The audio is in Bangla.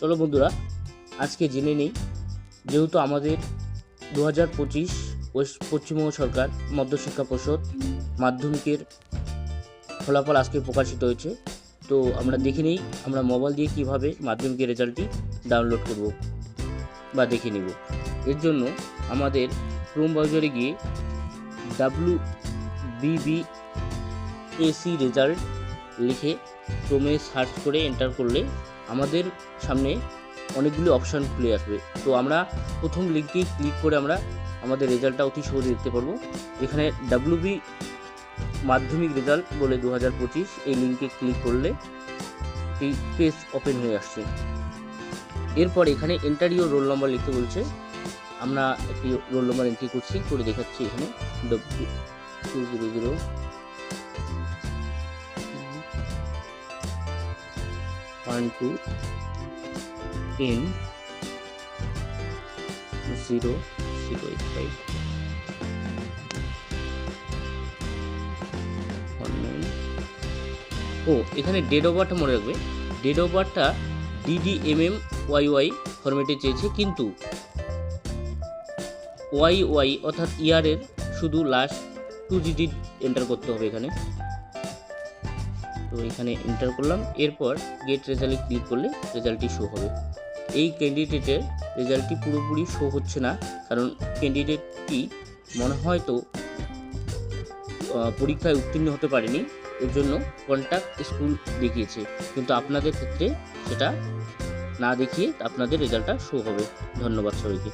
চলো বন্ধুরা, আজকে জেনে নিই, যেহেতু আমাদের দু হাজার পঁচিশ পশ্চিমবঙ্গ সরকার মধ্যশিক্ষা পর্ষদ মাধ্যমিকের ফলাফল আজকে প্রকাশিত হয়েছে, তো আমরা দেখে নিই, আমরা মোবাইল দিয়ে কীভাবে মাধ্যমিকের রেজাল্টটি ডাউনলোড করব বা দেখে নেব। এর জন্য আমাদের ক্রোম ব্রাউজারে গিয়ে ডাব্লু বিবি এসি রেজাল্ট লিখে ক্রোমে সার্চ করে এন্টার করলে আমাদের সামনে অনেকগুলি অপশান খুলে আসবে। তো আমরা প্রথম লিঙ্কেই ক্লিক করে আমরা আমাদের রেজাল্টটা অতি সহজে দেখতে পারব। এখানে ডাব্লিউবি মাধ্যমিক রেজাল্ট বলে দু হাজার পঁচিশ, এই লিঙ্কে ক্লিক করলে এই পেজ ওপেন হয়ে আসছে। এরপর এখানে এন্টার ইউর রোল নম্বর লিখতে বলছে। আমরা একটি রোল নম্বর এন্ট্রি করছি, করে দেখাচ্ছি এখানে W two zero zero ten zero zero eight five one nine ও, এখানে অফ বার্থটা মনে রাখবে। DD M M Y Y ফরম্যাটে চেয়েছে, কিন্তু ওয়াই ওয়াই অর্থাৎ ইয়ারের শুধু লাস্ট টু ডিজিট এন্টার করতে হবে এখানে। তো এখানে এন্টার করলাম, এরপর গেট রেজাল্টে ক্লিক করলে রেজাল্টটি শো হবে। এই ক্যান্ডিডেটের রেজাল্টটি পুরোপুরি শো হচ্ছে না, কারণ ক্যান্ডিডেটটি মনে হয় তো পরীক্ষায় উত্তীর্ণ হতে পারেনি, এর জন্য কন্ট্যাক্ট স্কুল দেখিয়েছে। কিন্তু আপনাদের ক্ষেত্রে সেটা না দেখিয়ে আপনাদের রেজাল্টটা শো হবে। ধন্যবাদ সবাইকে।